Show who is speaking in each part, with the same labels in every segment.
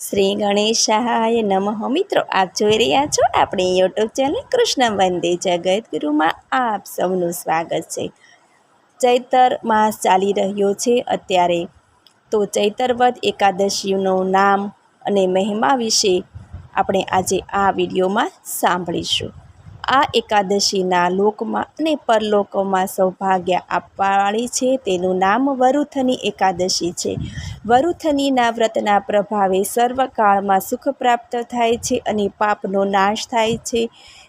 Speaker 1: શ્રી ગણેશાય નમઃ. મિત્રો, આપ જોઈ રહ્યા છો આપણી યુટ્યુબ ચેનલ કૃષ્ણ વંદે જગતગુરુમાં આપ સૌનું સ્વાગત છે. ચૈતર માસ ચાલી રહ્યો છે અત્યારે. તો ચૈતરવદ એકાદશીનું નામ અને મહિમા વિશે આપણે આજે આ વિડીયોમાં સાંભળીશું. આ એકાદશીના લોકમાં અને પરલોકોમાં સૌભાગ્ય આપવાવાળી છે. તેનું નામ વરુથની એકાદશી છે. વરુથનીના વ્રતના પ્રભાવે સર્વકાળમાં સુખ પ્રાપ્ત થાય છે અને પાપનો નાશ થાય છે.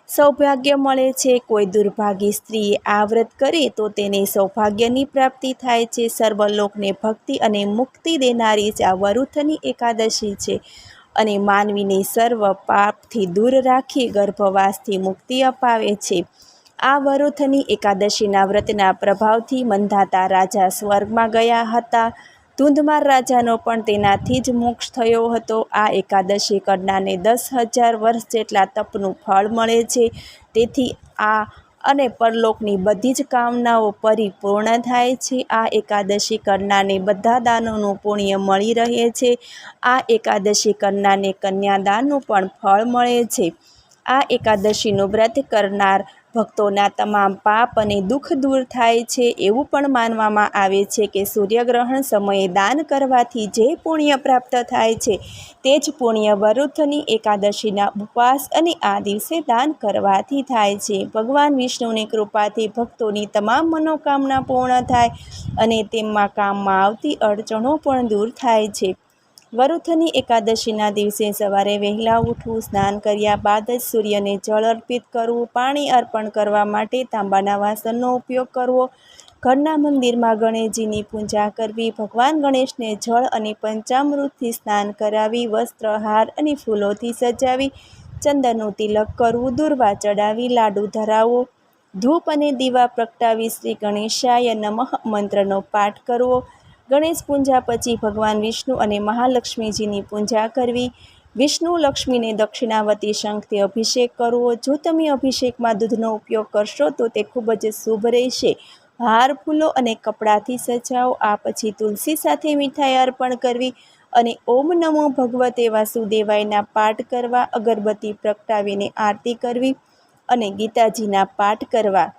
Speaker 1: સૌભાગ્ય મળે છે. કોઈ દુર્ભાગી સ્ત્રીએ આ વ્રત કરે તો તેને સૌભાગ્યની પ્રાપ્તિ થાય છે. સર્વલોકને ભક્તિ અને મુક્તિ દેનારી આ વરુથની એકાદશી છે. અને માનવીને સર્વ પાપથી દૂર રાખી ગર્ભવાસથી મુક્તિ અપાવે છે. આ વરુથની એકાદશીના વ્રતના પ્રભાવથી મંધાતા રાજા સ્વર્ગમાં ગયા હતા. ધૂંધમાર રાજાનો પણ તેનાથી જ મોક્ષ થયો હતો. આ એકાદશી કરનારને દસ હજાર વર્ષ જેટલા તપનું ફળ મળે છે. તેથી આ અને પરલોકની બધી જ કામનાઓ પરિપૂર્ણ થાય છે. આ એકાદશી કરનારને બધા દાનોનું પુણ્ય મળી રહે છે. આ એકાદશી કરનારને કન્યાદાનનું પણ ફળ મળે છે. આ એકાદશીનું વ્રત કરનાર ભક્તોના તમામ પાપ અને દુઃખ દૂર થાય છે એવું પણ માનવામાં આવે છે કે સૂર્યગ્રહણ સમયે દાન કરવાથી જે પુણ્ય પ્રાપ્ત થાય છે, તે જ પુણ્ય વરુથની એકાદશીના ઉપવાસ અને આ દિવસે દાન કરવાથી થાય છે. ભગવાન વિષ્ણુની કૃપાથી ભક્તોની તમામ મનોકામના પૂર્ણ થાય અને તેમમાં કામમાં આવતી અડચણો પણ દૂર થાય છે. વરુથની એકાદશીના દિવસે સવારે વહેલા ઉઠવું, સ્નાન કર્યા બાદ જ સૂર્યને જળ અર્પિત કરવું, પાણી અર્પણ કરવા માટે તાંબાના વાસણનો ઉપયોગ કરવો, ઘરના મંદિરમાં ગણેશજીની પૂજા કરવી, ભગવાન ગણેશને જળ અને પંચામૃતથી સ્નાન કરાવી, વસ્ત્ર, હાર અને ફૂલોથી સજાવી, ચંદનનું તિલક કરવું, દુર્વા ચડાવી, લાડુ ધરાવવો, ધૂપ અને દીવા પ્રગટાવી શ્રી ગણેશાય નમઃ મંત્રનો પાઠ કરવો ગણેશ પૂજા પછી ભગવાન વિષ્ણુ અને મહાલક્ષ્મીજીની પૂજા કરવી. વિષ્ણુ લક્ષ્મીને દક્ષિણાવતી શંખથી અભિષેક કરવો. જો તમે અભિષેકમાં દૂધનો ઉપયોગ કરશો તો તે ખૂબ જ શુભ રહેશે. હાર ફૂલો અને કપડાથી સજાવો. આ પછી તુલસી સાથે મીઠાઈ અર્પણ કરવી અને ઓમ નમો ભગવતે વાસુદેવાયના પાઠ કરવા, અગરબત્તી પ્રગટાવીને આરતી કરવી અને ગીતાજીના પાઠ કરવા.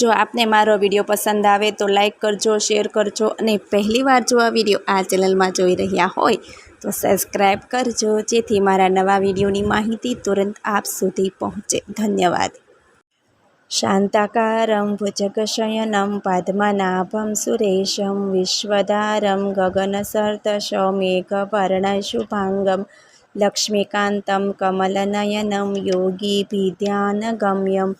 Speaker 1: જો આપને મારો વીડિયો પસંદ આવે તો લાઇક કરજો, શેર કરજો અને પહેલીવાર જો આ વીડિયો આ ચેનલમાં જોઈ રહ્યા હોય તો સબસ્ક્રાઈબ કરજો, જેથી મારા નવા વિડીયોની માહિતી તુરંત આપ સુધી પહોંચે. ધન્યવાદ. શાંતાકારમ ભુજગશયનમ પદ્મનાભમ સુરેશમ વિશ્વધારમ ગગનસર્તશૌમેઘવર્ણશુભાંગમ લક્ષ્મીકાંતમ કમલનયનમ યોગીભિધ્યાનગમ્યમ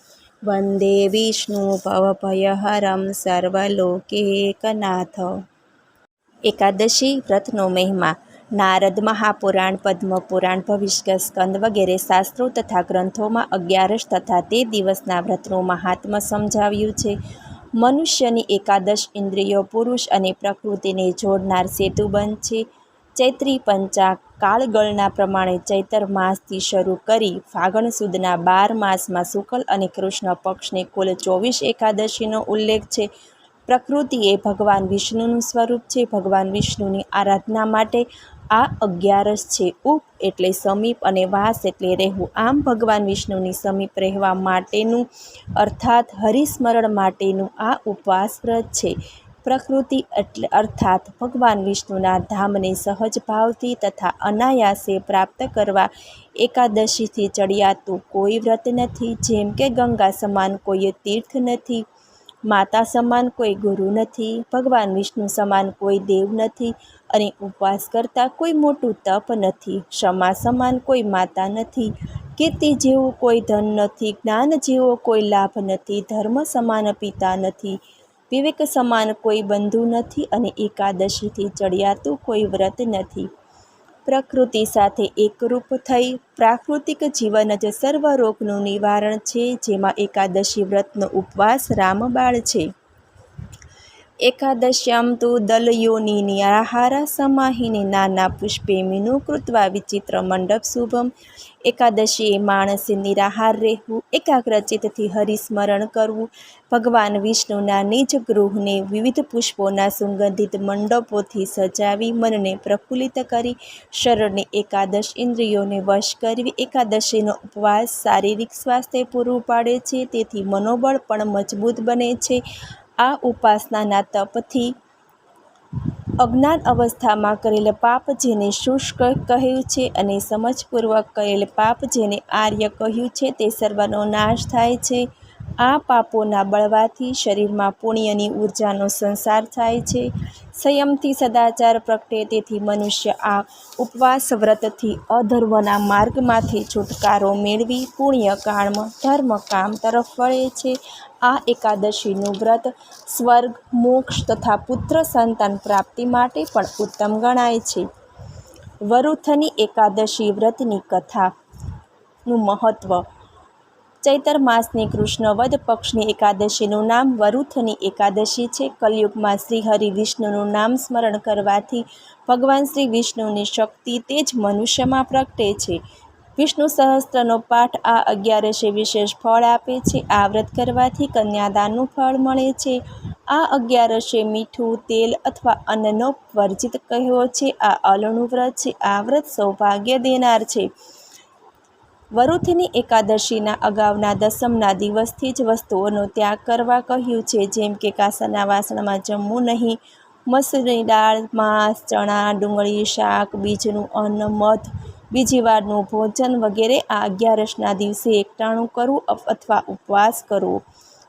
Speaker 1: વંદે વિષ્ણુ ભવભયહરમ સર્વલોકેકનાથ એકાદશી વ્રતનો મહિમા નારદ મહાપુરાણ પદ્મપુરાણ ભવિષ્ય સ્કંદ વગેરે શાસ્ત્રો તથા ગ્રંથોમાં અગિયારસ તથા તે દિવસના વ્રતનું મહાત્મ્ય સમજાવ્યું છે। મનુષ્યની એકાદશ ઇન્દ્રિયો પુરુષ અને પ્રકૃતિને જોડનાર સેતુબંધ છે। ચૈત્રી પંચાગ કાળગણના પ્રમાણે ચૈતર માસથી શરૂ કરી ફાગણ સુદના બાર માસમાં શુક્લ અને કૃષ્ણ પક્ષની કુલ ચોવીસ એકાદશીનો ઉલ્લેખ છે. પ્રકૃતિ એ ભગવાન વિષ્ણુનું સ્વરૂપ છે. ભગવાન વિષ્ણુની આરાધના માટે આ અગિયારસ છે. ઉપ એટલે સમીપ અને વાસ એટલે રહેવું. આમ ભગવાન વિષ્ણુની સમીપ રહેવા માટેનું અર્થાત હરિસ્મરણ માટેનું આ ઉપવાસ વ્રત છે. પ્રકૃતિ એટલે અર્થાત ભગવાન વિષ્ણુના ધામને સહજ ભાવથી તથા અનાયાસે પ્રાપ્ત કરવા એકાદશીથી ચડિયાતું કોઈ વ્રત નથી, જેમ કે ગંગા સમાન કોઈ તીર્થ નથી, માતા સમાન કોઈ ગુરુ નથી, ભગવાન વિષ્ણુ સમાન કોઈ દેવ નથી અને ઉપવાસ કરતાં કોઈ મોટું તપ નથી, ક્ષમા સમાન કોઈ માતા નથી, કીર્તિ જેવું કોઈ ધન નથી, જ્ઞાન જેવો કોઈ લાભ નથી, ધર્મ સમાન પિતા નથી વિવેક સમાન કોઈ બંધુ નથી અને એકાદશીથી ચડિયાતું કોઈ વ્રત નથી. પ્રકૃતિ સાથે એકરૂપ થઈ પ્રાકૃતિક જીવન જ સર્વ રોગનું નિવારણ છે, જેમાં એકાદશી વ્રતનો ઉપવાસ રામબાળ છે. એકાદશ્યામ તો દલયોની હારા સમાહિની નાના પુષ્પેમીનું કૃત્વા વિચિત્ર મંડપ શુભમ એકાદશીએ માણસે નિરાહાર રહેવું એકાગ્રચિતથી હરિસ્મરણ કરવું ભગવાન વિષ્ણુના નિજ ગૃહને વિવિધ પુષ્પોના સુગંધિત મંડપોથી સજાવી મનને પ્રફુલ્લિત કરી શરણને એકાદશ ઇન્દ્રિયોને વશ કરવી એકાદશીનો ઉપવાસ શારીરિક સ્વાસ્થ્ય પૂરું પાડે છે તેથી મનોબળ પણ મજબૂત બને છે આ ઉપાસનાના તપથી અજ્ઞાન અવસ્થામાં કરેલ પાપ જેને શુષ્ક કહ્યું છે અને સમજપૂર્વક કરેલ પાપ જેને આર્ય કહ્યું છે તે સર્વનો નાશ થાય છે. આ પાપોના બળવાથી શરીરમાં પુણ્યની ઊર્જાનો સંસાર થાય છે. સંયમથી સદાચાર પ્રગટે તેથી મનુષ્ય આ ઉપવાસ વ્રતથી અધર્મના માર્ગમાંથી છુટકારો મેળવી પુણ્ય કામ ધર્મ કામ તરફ વળે છે. આ એકાદશીનું વ્રત સ્વર્ગ, મોક્ષ તથા પુત્ર સંતાન પ્રાપ્તિ માટે પણ ઉત્તમ ગણાય છે. વરુથની એકાદશી વ્રતની કથાનું મહત્વ ચૈતર માસની કૃષ્ણ વદ પક્ષની એકાદશીનું નામ, વરુથની એકાદશી છે. કલયુગમાં શ્રી હરિ વિષ્ણુનું નામ સ્મરણ કરવાથી ભગવાન શ્રી વિષ્ણુની શક્તિ તે જ મનુષ્યમાં પ્રગટે છે. વિષ્ણુ સહસ્ત્રનો પાઠ આ અગિયારસે વિશેષ ફળ આપે છે. આ વ્રત કરવાથી કન્યાદાનનું ફળ મળે છે. આ અગિયારસે મીઠું, તેલ અથવા અન્નનો વર્જિત કહ્યો છે. આ અલણું વ્રત છે. આ વ્રત સૌભાગ્ય દેનાર છે. વરુથની એકાદશીના અગાઉના દસમના દિવસથી જ વસ્તુઓનો ત્યાગ કરવા કહ્યું છે, જેમ કે કાંસાના વાસણમાં જમવું નહીં, મસૂરની દાળ, માંસ, ચણા, ડુંગળી, શાક, બીજનું અન્ન, મધ, બીજી વારનું ભોજન વગેરે આ અગિયારસના દિવસે એકટાણું કરવું અથવા ઉપવાસ કરવો.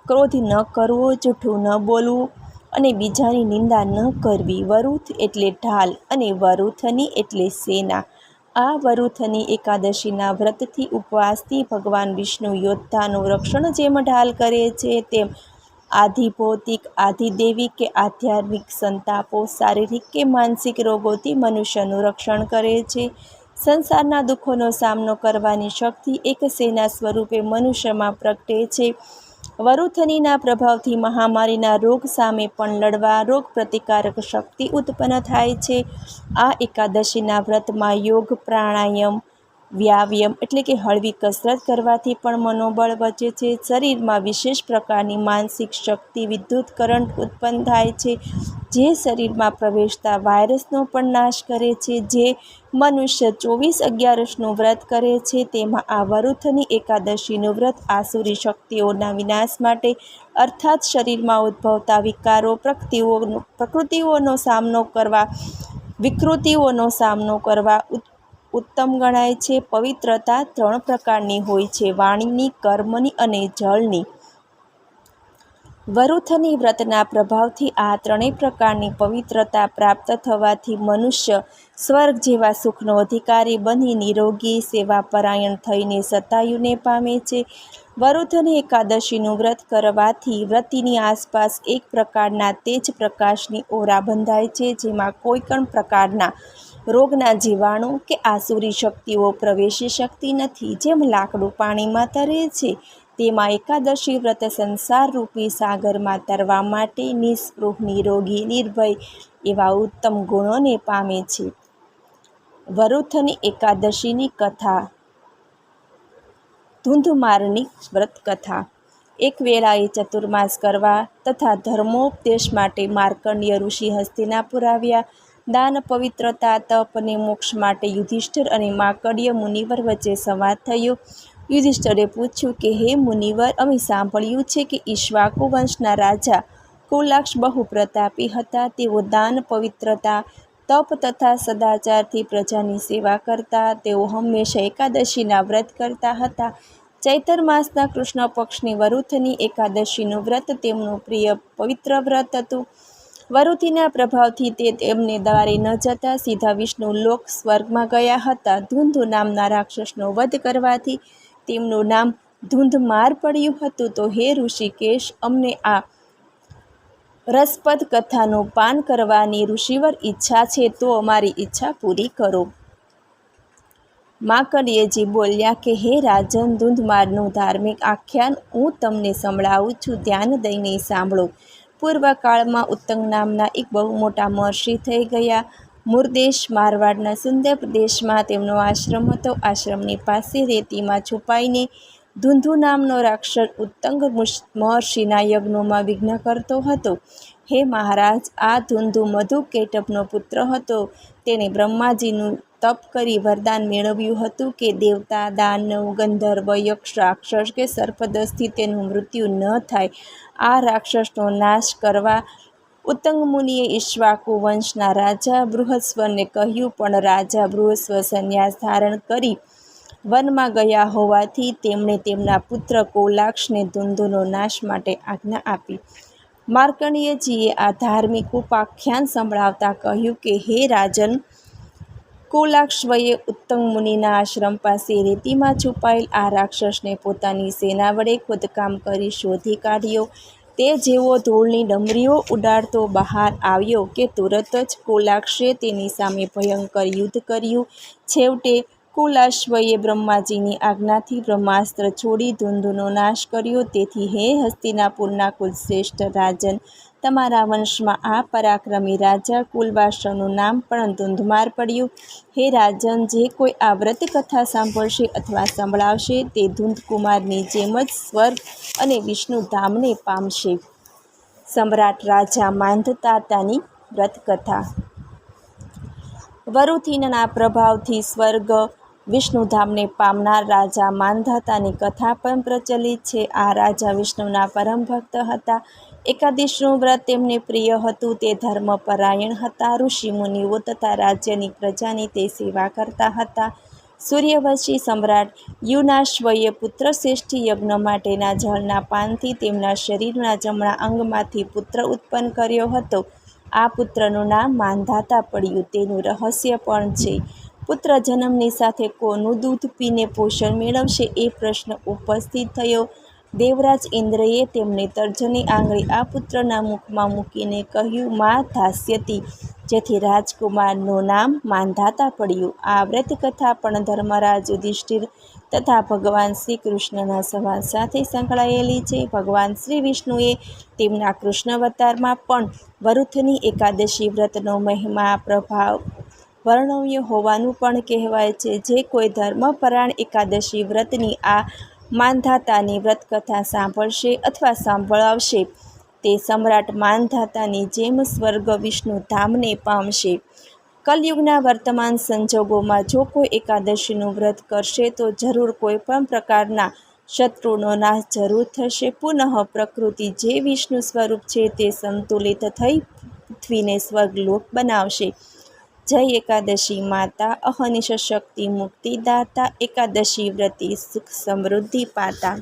Speaker 1: ક્રોધ ન કરવો, જૂઠું ન બોલવું અને બીજાની નિંદા ન કરવી. વરુથ એટલે ઢાલ અને વરુથની એટલે સેના. આ વરુથની એકાદશીના વ્રતથી ઉપવાસથી ભગવાન વિષ્ણુ યોદ્ધાનું રક્ષણ જેમ ઢાલ કરે છે, તેમ આધિભૌતિક આધિદેવી કે આધ્યાત્મિક સંતાપો, શારીરિક કે માનસિક રોગોથી મનુષ્યનું રક્ષણ કરે છે. સંસારના દુઃખોનો સામનો કરવાની શક્તિ એક સેના સ્વરૂપે મનુષ્યમાં પ્રગટે છે. વરુથનીના પ્રભાવથી મહામારીના રોગ સામે પણ લડવા રોગ પ્રતિકારક શક્તિ ઉત્પન્ન થાય છે. આ એકાદશીના વ્રતમાં યોગ પ્રાણાયામ વ્યાયામ એટલે કે હળવી કસરત કરવાથી પણ મનોબળ વધે છે. શરીરમાં વિશેષ પ્રકારની માનસિક શક્તિ વિદ્યુત કરંટ ઉત્પન્ન થાય છે, જે શરીરમાં પ્રવેશતા વાયરસનો પણ નાશ કરે છે, જે મનુષ્ય ચોવીસ અગિયારસનું વ્રત કરે છે. તેમાં આ વરુથની એકાદશીનું વ્રત આસુરી શક્તિઓના વિનાશ માટે, અર્થાત શરીરમાં ઉદ્ભવતા વિકારો, પ્રકૃતિઓનો પ્રકૃતિઓનો સામનો કરવા, વિકૃતિઓનો સામનો કરવા ઉત્તમ ગણાય છે. પવિત્રતા ત્રણ પ્રકારની હોય છે. વાણીની, કર્મની અને જળની. વરુથની વ્રતના પ્રભાવથી આ ત્રણેય પ્રકારની પવિત્રતા પ્રાપ્ત થવાથી મનુષ્ય સ્વર્ગ જેવા સુખનો અધિકારી બની નિરોગી, સેવાપરાયણ થઈને સતાયુને પામે છે. વરુથની એકાદશીનું વ્રત કરવાથી વ્રતિની આસપાસ એક પ્રકારના તેજ પ્રકાશની ઓરા બંધાય છે, જેમાં કોઈ પણ પ્રકારના રોગના જીવાણુ કે આસુરી શક્તિઓ પ્રવેશી શકતી નથી, જેમ લાકડું પાણીમાં તરે છે, તેમાં એકાદશી વ્રત સંસારરૂપી સાગરમાં તરવા માટે નિસ્પૃહ, નિરોગી, નિર્ભય એવા ઉત્તમ ગુણોને પામે છે. વરુથની એકાદશીની કથા. ધૂંધમારની વ્રત કથા એક વેળાએ ચતુર્માસ કરવા તથા ધર્મોપદેશ માટે માર્કંડ્ય ઋષિ હસ્તિનાપુર આવ્યા. દાન પવિત્રતા, તપ અને મોક્ષ માટે યુધિષ્ઠિર અને માકડીય મુનિવર વચ્ચે સંવાદ થયો. યુધિષ્ઠરે પૂછ્યું કે, હે મુનિવર, અમે સાંભળ્યું છે કે ઈશ્વાકુ વંશના રાજા કુલાક્ષ બહુ પ્રતાપી હતા. તેઓ દાન, પવિત્રતા, તપ તથા સદાચારથી પ્રજાની સેવા કરતા. તેઓ હંમેશા એકાદશીના વ્રત કરતા હતા. ચૈતર માસના કૃષ્ણ પક્ષની વરુથની એકાદશીનું વ્રત તેમનું પ્રિય પવિત્ર વ્રત હતું. વરુતિના પ્રભાવથી તે તેમને દ્વારે ન જતા સીધા વિષ્ણુ લોક સ્વર્ગમાં ગયા હતા. ધૂંધુ નામના રાક્ષસનો વધ કરવાથી તેમનું નામ ધુંધમાર પડ્યું હતું. તો હે ઋષિકેશ, અમને આ રસપદ કથાનું પાન કરવાની ઋષિવર ઈચ્છા છે, તો અમારી ઈચ્છા પૂરી કરો. માકડીએજી બોલ્યા કે, હે રાજન, ધૂંધમારનું ધાર્મિક આખ્યાન હું તમને સંભળાવું છું. ધ્યાન દઈને સાંભળો. પૂર્વકાળમાં ઉત્તંગ નામના એક બહુ મોટા મહર્ષિ થઈ ગયા. મુરદેશ મારવાડના સુંદર પ્રદેશમાં તેમનો આશ્રમ હતો. આશ્રમની પાસે રેતીમાં છુપાઈને ધુંધુ નામનો રાક્ષસ ઉત્તંગ મહર્ષિના યજ્ઞોમાં વિઘ્ન કરતો હતો. હે મહારાજ, આ ધુંધુ મધુ કેટપનો પુત્ર હતો. તેણે બ્રહ્માજીનું તપ કરી વરદાન મેળવ્યું હતું કે દેવતા, દાનવ, ગંધર્વ, યક્ષ, રાક્ષસ કે સર્પદસ્થી તેનું મૃત્યુ ન થાય. આ રાક્ષસનો નાશ કરવા ઉત્તંગ મુનિએ ઈશ્વાકુ વંશના રાજા બૃહસ્વરને કહ્યું, પણ રાજા બૃહસ્વ સંન્યાસ ધારણ કરી વનમાં ગયા હોવાથી તેમણે તેમના પુત્ર કોલાક્ષને ધુંધુનો નાશ માટે આજ્ઞા આપી. માર્કંડેયજીએ આ ધાર્મિક ઉપાખ્યાન સંભળાવતા કહ્યું કે, હે રાજન કુલાક્ષવયે ઉત્તમ મુનિના આશ્રમ પાસે રેતીમાં છુપાયેલ આ રાક્ષસને પોતાની સેના વડે ખોદકામ કરી શોધી કાઢ્યો. તે જેવો ધૂળની ડમરીઓ ઉડાડતો બહાર આવ્યો કે તુરત જ કુલાક્ષે તેની સામે ભયંકર યુદ્ધ કર્યું. છેવટે કુલાશ્વએ બ્રહ્માજીની આજ્ઞાથી બ્રહ્માસ્ત્ર છોડી ધૂંધુનો નાશ કર્યો. તેથી હે હસ્તિનાપુરના કુલશ્રેષ્ઠ રાજન, તમારા વંશમાં આ પરાક્રમી રાજા કુલવાસનું નામ પણ ધુંધમાર પડ્યું. હે રાજન, જે કોઈ આ વ્રત કથા સાંભળશે અથવા સંભળાવશે તે ધૂંધકુમારની જેમ જ સ્વર્ગ અને વિષ્ણુ ધામને પામશે. સમ્રાટ રાજા માંધતાતાની વ્રતકથા વરુથિનના પ્રભાવથી સ્વર્ગ વિષ્ણુધામને પામનાર રાજા માનધાતાની કથા પણ પ્રચલિત છે. આ રાજા વિષ્ણુના પરમ ભક્ત હતા. એકાદશનું વ્રત તેમને પ્રિય હતું. તે ધર્મપરાયણ હતા. ઋષિમુનિઓ તથા રાજ્યની પ્રજાની તે સેવા કરતા હતા. સૂર્યવંશી સમ્રાટ યુનાશવયે પુત્ર શ્રેષ્ઠી યજ્ઞ માટેના જળના પાનથી તેમના શરીરના જમણા અંગમાંથી પુત્ર ઉત્પન્ન કર્યો હતો. આ પુત્રનું નામ માંધાતા પડ્યું. તેનું રહસ્ય પણ છે. પુત્ર જન્મની સાથે કોનું દૂધ પીને પોષણ મેળવશે એ પ્રશ્ન ઉપસ્થિત થયો. દેવરાજ ઇન્દ્રએ તેમને તર્જની આંગળી આ પુત્રના મુખમાં મૂકીને કહ્યું, મા ધાસ્યતી. જેથી રાજકુમારનું નામ માંધાતા પડ્યું. આ વ્રતકથા પણ ધર્મરાજ યુધિષ્ઠિર તથા ભગવાન શ્રી કૃષ્ણના સંવાદ સાથે સંકળાયેલી છે. ભગવાન શ્રી વિષ્ણુએ તેમના કૃષ્ણાવતારમાં પણ વરુથની એકાદશી વ્રતનો મહિમા પ્રભાવ વર્ણવ્ય હોવાનું પણ કહેવાય છે. જે કોઈ ધર્મપરાયણ એકાદશી વ્રતની આ માનધાતાની વ્રતકથા સાંભળશે અથવા સાંભળાવશે, તે સમ્રાટ માનધાતાની જેમ સ્વર્ગ વિષ્ણુ ધામને પામશે. કલયુગના વર્તમાન સંજોગોમાં જો કોઈ એકાદશીનું વ્રત કરશે, તો જરૂર કોઈ પણ પ્રકારના શત્રુનો નાશ જરૂર થશે. પુનઃ પ્રકૃતિ જે વિષ્ણુ સ્વરૂપ છે, તે સંતુલિત થઈ પૃથ્વીને સ્વર્ગલોક બનાવશે. જય એકાદશી માતા, અહનિશ શક્તિ મુક્તિદાતા એકાદશી વ્રતિ સુખ સમૃદ્ધિ પાતા.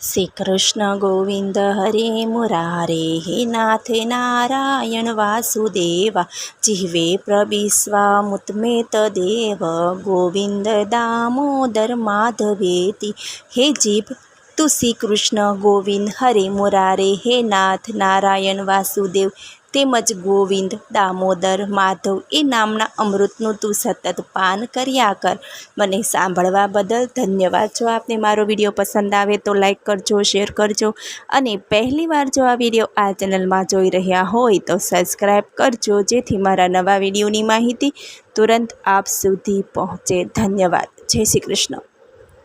Speaker 1: શ્રી કૃષ્ણ ગોવિંદ હરે મુરારે, હે નાથ નારાયણ વાસુદેવા, જીવે પ્રવિશ્વામુત્મેત દેવ, ગોવિંદ દામોદર માધવેતી. હે જીભ, તુ શ્રી કૃષ્ણ ગોવિંદ હરે મુરારે, હે નાથ નારાયણ વાસુદેવ તેમજ ગોવિંદ, દામોદર, માધવ એ નામના અમૃતનું તું સતત પાન કર્યા કર. મને સાંભળવા બદલ ધન્યવાદ. જો આપને મારો વીડિયો પસંદ આવે તો લાઈક કરજો, શેર કરજો અને પહેલીવાર જો આ વીડિયો આ ચેનલમાં જોઈ રહ્યા હોય તો સબસ્ક્રાઈબ કરજો, જેથી મારા નવા વિડીયોની માહિતી તુરંત આપ સુધી પહોંચે. ધન્યવાદ. જય શ્રી કૃષ્ણ.